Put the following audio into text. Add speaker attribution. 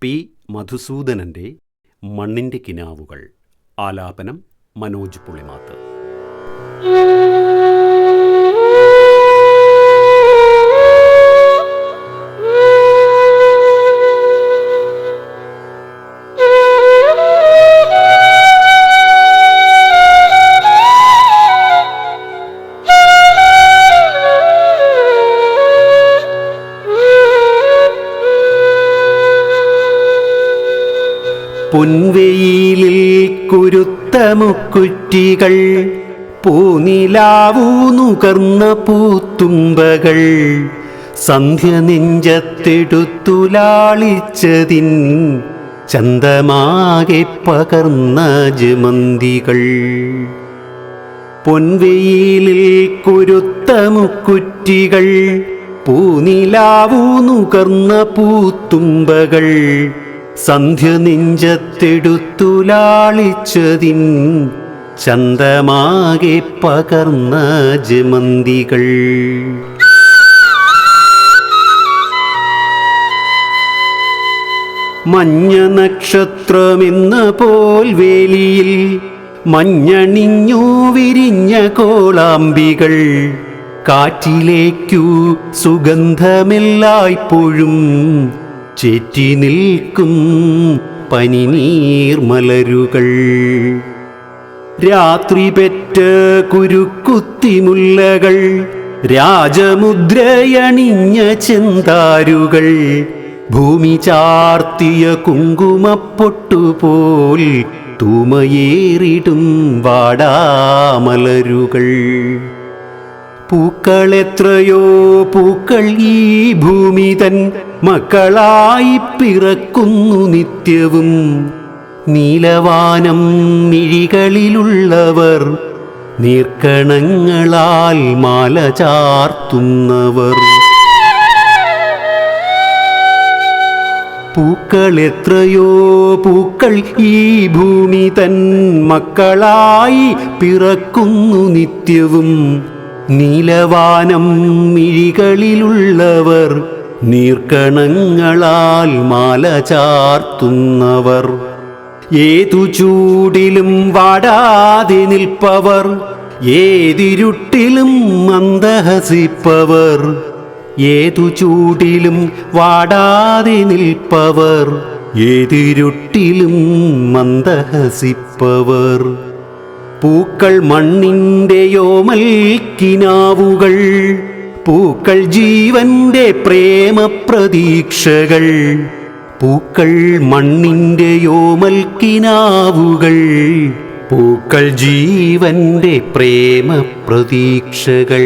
Speaker 1: P. മധുസൂദനന്റെ മണ്ണിന്റെ കിനാവുകൾ. ആലാപനം മനോജ് പുളിമാത്ത്. പൊൻവെയിലിൽ കുരുത്ത മുക്കുറ്റികൾ പൂനിലാവൂ നുകർന്ന പൂത്തുമ്പകൾ സന്ധ്യ നെഞ്ചത്തെടുത്തുലാളിച്ചതിൻ ചന്തമാകെ പകർന്ന ജമന്തികൾ. പൊൻവെയിലിൽ കുരുത്ത മുക്കുറ്റികൾ പൂനിലാവൂ നുകർന്ന പൂത്തുമ്പകൾ സന്ധ്യ നെഞ്ചത്തെടുത്തുലാളിച്ചതിൻ ചന്തമാകെ പകർന്ന ജമന്തികൾ. മഞ്ഞ നക്ഷത്രമെന്ന പോൽ വേലിയിൽ മഞ്ഞണിഞ്ഞു വിരിഞ്ഞ കോളാമ്പികൾ. കാറ്റിലേക്കു സുഗന്ധമെല്ലായ്പ്പോഴും ചേറ്റി നിൽക്കും പനിനീർമലരുകൾ രാത്രി പെറ്റ കുരുക്കുത്തിമുല്ലകൾ രാജമുദ്രയണിഞ്ഞ ചെന്താരുകൾ. ഭൂമി ചാർത്തിയ കുങ്കുമപ്പൊട്ടുപോൽ തൂമയേറിടും വാടാമലരുകൾ. പൂക്കളെത്രയോ പൂക്കൾ ഈ ഭൂമി തൻ മക്കളായി പിറക്കുന്നു നിത്യവും. നീലവാനം മിഴികളിലുള്ളവർ നീർക്കണങ്ങളാൽ മാല ചാർത്തുന്നവർ. പൂക്കൾ എത്രയോ പൂക്കൾ ഈ ഭൂമി തൻ മക്കളായി പിറക്കുന്നു നിത്യവും. നീലവാനം മിഴികളിലുള്ളവർ നീർക്കണങ്ങളാൽ മാല ചാർത്തുന്നവർ. ഏതു ചൂടിലും വാടാതെ നിൽപ്പവർ ഏതിരുട്ടിലും മന്ദഹസിപ്പവർ ഏതു ചൂടിലും വാടാതെ നിൽപ്പവർ ഏതിരുട്ടിലും മന്ദഹസിപ്പവർ പൂക്കൾ മണ്ണിന്റെ യോമൽക്കിനാവുകൾ പൂക്കൾ ജീവന്റെ പ്രേമപ്രതീക്ഷകൾ പൂക്കൾ മണ്ണിന്റെ യോമൽക്കിനാവുകൾ പൂക്കൾ ജീവന്റെ പ്രേമപ്രതീക്ഷകൾ.